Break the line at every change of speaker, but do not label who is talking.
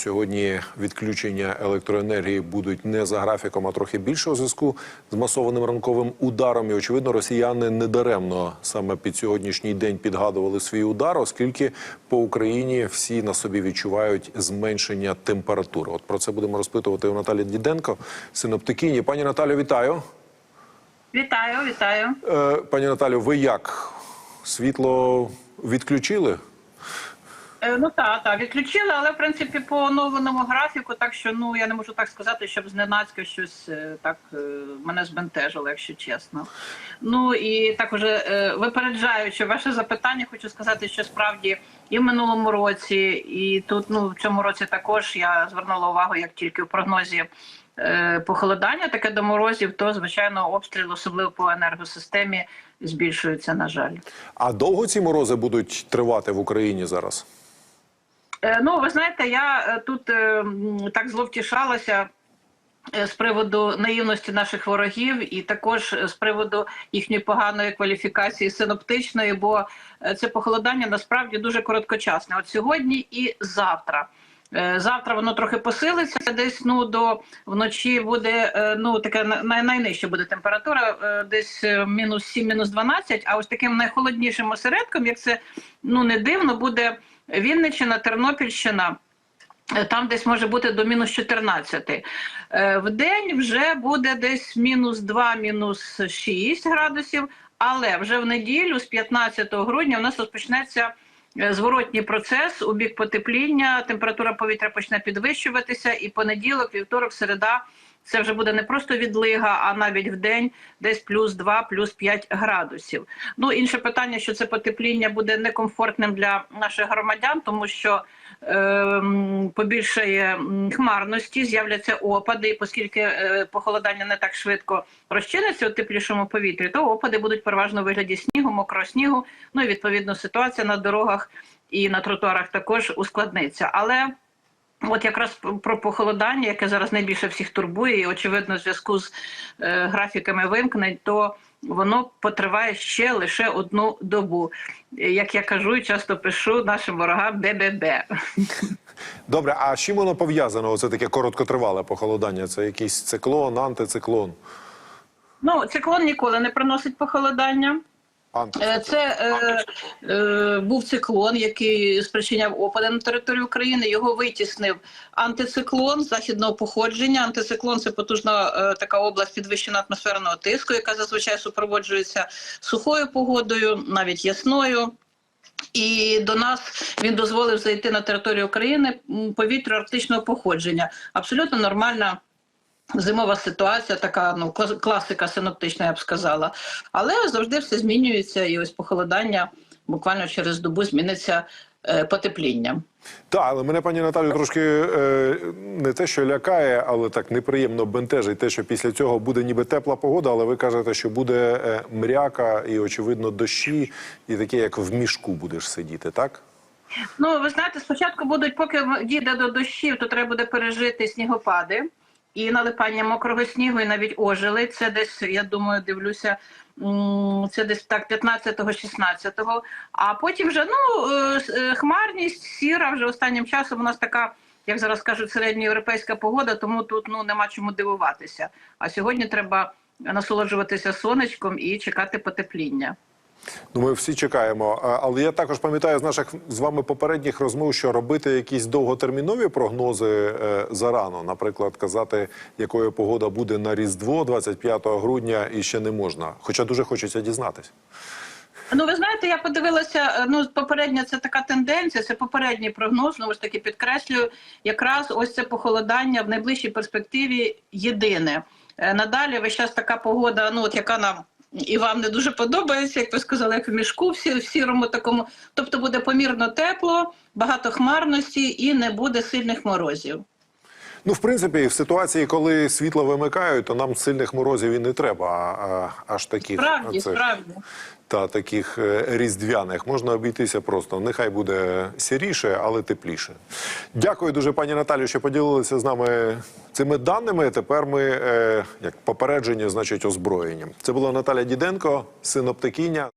Сьогодні відключення електроенергії будуть не за графіком, а трохи більше у зв'язку з масованим ранковим ударом. І очевидно, росіяни недаремно саме під сьогоднішній день підгадували свій удар, оскільки по Україні всі на собі відчувають зменшення температури. От про це будемо розпитувати у Наталі Діденко, синоптикині. Пані Наталю, вітаю.
Вітаю, вітаю.
Е, пані Наталю, ви як світло відключили?
Е, ну так, так, відключили, але в принципі по оновленому графіку, так що ну я не можу так сказати, щоб зненацька щось е, так е, мене збентежило, якщо чесно. Ну і також випереджаючи ваше запитання, хочу сказати, що справді і в минулому році, і тут ну в цьому році також я звернула увагу, як тільки в прогнозі. Похолодання таке до морозів, то звичайно обстріл, особливо по енергосистемі, збільшується. На жаль.
А довго ці морози будуть тривати в Україні зараз?
Е, Ну, ви знаєте, я е, тут е, так зловтішалася з приводу наївності наших ворогів, і також з приводу їхньої поганої кваліфікації синоптичної, бо це похолодання насправді дуже короткочасне. От сьогодні і завтра. Завтра воно трохи посилиться, десь ну до вночі буде ну таке най- найнижча буде температура, десь мінус 7, мінус 12, А ось таким найхолоднішим осередком, як це ну не дивно, буде Вінниччина, Тернопільщина. Е, Там десь може бути до мінус 14. Е, В день вже буде десь мінус 2, мінус 6 градусів, але вже в неділю, з 15 грудня, у нас розпочнеться е, зворотній процес у бік потепління, температура повітря почне підвищуватися, і понеділок, вівторок, середа. Це вже буде не просто відлига, а навіть в день десь плюс 2, плюс 5 градусів. Ну інше питання, що це потепління буде некомфортним для наших громадян, тому що е, побільшає хмарності, з'являться опади, і оскільки е, похолодання не так швидко розчиниться у теплішому повітрі, то опади будуть переважно у вигляді снігу, мокрого снігу. Ну і відповідно ситуація на дорогах і на тротуарах також ускладниться. Але От якраз про похолодання, яке зараз найбільше всіх турбує, і очевидно, в зв'язку з е, графіками вимкнень, то воно потриває ще лише одну добу. Е, Як я кажу і часто пишу нашим ворогам БББ.
Добре, а з чим воно пов'язано? Оце таке короткотривале похолодання? Це якийсь циклон, антициклон?
Ну, циклон ніколи не приносить похолодання. Е, Це е, е, був циклон, який спричиняв опади на території України. Його витіснив антициклон західного походження. Антициклон це потужна е, така область підвищеного атмосферного тиску, яка зазвичай супроводжується сухою погодою, навіть ясною. І до нас він дозволив зайти на територію України повітря арктичного походження. Абсолютно нормальна Зимова ситуація, така ну клас- класика синоптична, я б сказала. Але завжди все змінюється, і ось похолодання буквально через добу зміниться е, потеплінням.
Так, але мене пані Наталю трошки е, не те, що лякає, але так неприємно бентежить те, що після цього буде ніби тепла погода, але ви кажете, що буде е, мряка і, очевидно, дощі, і таке, як в мішку будеш сидіти, так?
Ну ви знаєте, спочатку будуть, поки дійде до дощів, то треба буде пережити снігопади і налипання мокрого снігу, і навіть ожили. Це десь, я думаю, дивлюся. Це десь так 15-16, а потім вже ну е, е, хмарність сіра вже останнім часом у нас така, як зараз кажуть, середньоєвропейська погода, тому тут ну нема чому дивуватися. А сьогодні треба насолоджуватися сонечком і чекати потепління.
Ну, ми всі чекаємо. Але я також пам'ятаю з наших з вами попередніх розмов, що робити якісь довготермінові прогнози е, зарано, наприклад, казати, якою погода буде на Різдво 25 грудня, і ще не можна. Хоча дуже хочеться дізнатись.
Ну, ви знаєте, я подивилася. е, Ну, попередня це така тенденція, це попередній прогноз. Ну, ж таки підкреслюю, якраз ось це похолодання в найближчій перспективі єдине. Е, Надалі весь час така погода, ну от яка нам і вам не дуже подобається, як ви сказали, як в мішку, всі в сірому такому. Тобто буде помірно тепло, багато хмарності і не буде сильних морозів.
Ну, в принципі, в ситуації, коли світло вимикають, то нам сильних морозів і не треба, а, а, аж таких
Справді, справді.
та таких е, різдвяних можна обійтися просто. Нехай буде сіріше, але тепліше. Дякую дуже, пані Наталю, що поділилися з нами цими даними. Тепер ми е, як попередження, значить, озброєння. Це була Наталя Діденко, синоптикиня.